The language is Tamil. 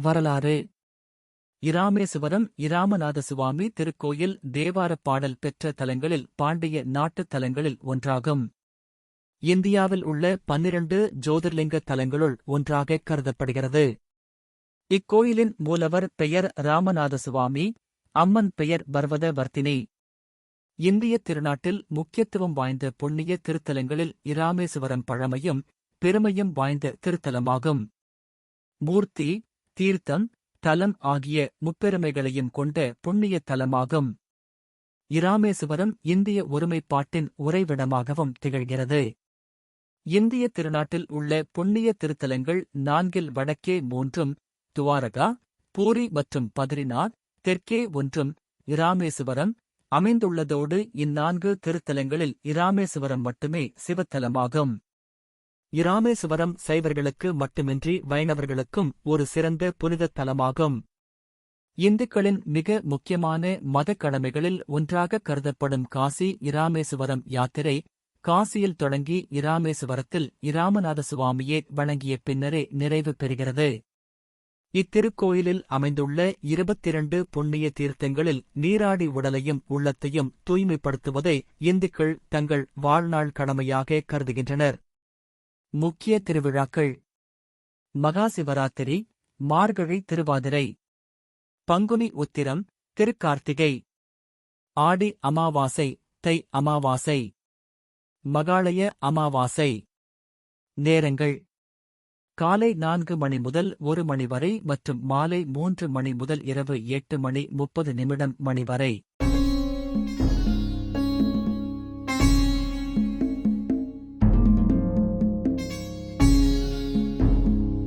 வரலாறு. இராமேசுவரம் இராமநாத சுவாமி திருக்கோயில் தேவாரப் பாடல் பெற்ற தலங்களில் பாண்டிய நாட்டுத் தலங்களில் ஒன்றாகும். இந்தியாவில் உள்ள பன்னிரண்டு ஜோதிர்லிங்க தலங்களுள் ஒன்றாக கருதப்படுகிறது. இக்கோயிலின் மூலவர் பெயர் ராமநாத சுவாமி அம்மன் பெயர் பர்வத வர்த்தினி இந்திய திருநாட்டில் முக்கியத்துவம் வாய்ந்த புண்ணிய திருத்தலங்களில் இராமேசுவரம் பழமையும் பெருமையும் வாய்ந்த திருத்தலமாகும். மூர்த்தி தீர்த்தம் தலம் ஆகிய முப்பெருமைகளையும் கொண்ட புண்ணிய தலமாகும். இராமேசுவரம் இந்திய ஒருமைப்பாட்டின் உறைவிடமாகவும் திகழ்கிறது. இந்திய திருநாட்டில் உள்ள புண்ணிய திருத்தலங்கள் நான்கில் வடக்கே மூன்றும் துவாரகா பூரி மற்றும் பத்ரிநாத் தெற்கே ஒன்றும். இராமேசுவரம் அமைந்துள்ளதோடு இந்நான்கு திருத்தலங்களில் இராமேசுவரம் மட்டுமே சிவத்தலமாகும். இராமேசுவரம் சைவர்களுக்கு மட்டுமின்றி வைணவர்களுக்கும் ஒரு சிறந்த புனிதத் தலமாகும். இந்துக்களின் மிக முக்கியமான மதக் கடமைகளில் ஒன்றாக கருதப்படும் காசி இராமேசுவரம் யாத்திரை காசியில் தொடங்கி இராமேசுவரத்தில் இராமநாத சுவாமியே வணங்கிய பின்னரே நிறைவு பெறுகிறது. இத்திருக்கோயிலில் அமைந்துள்ள இருபத்திரண்டு புண்ணிய தீர்த்தங்களில் நீராடி உடலையும் உள்ளத்தையும் தூய்மைப்படுத்துவதை இந்துக்கள் தங்கள் வாழ்நாள் கடமையாக கருதுகின்றனர். முக்கிய திருவிழாக்கள். மகாசிவராத்திரி மார்கழி திருவாதிரை. பங்குனி உத்திரம் திருக்கார்த்திகை. ஆடி அமாவாசை தை அமாவாசை. மகாளய அமாவாசை. நேரங்கள். காலை நான்கு மணி முதல் ஒரு மணி வரை மற்றும் மாலை மூன்று மணி முதல் இரவு எட்டு மணி முப்பது நிமிடம் மணி வரை.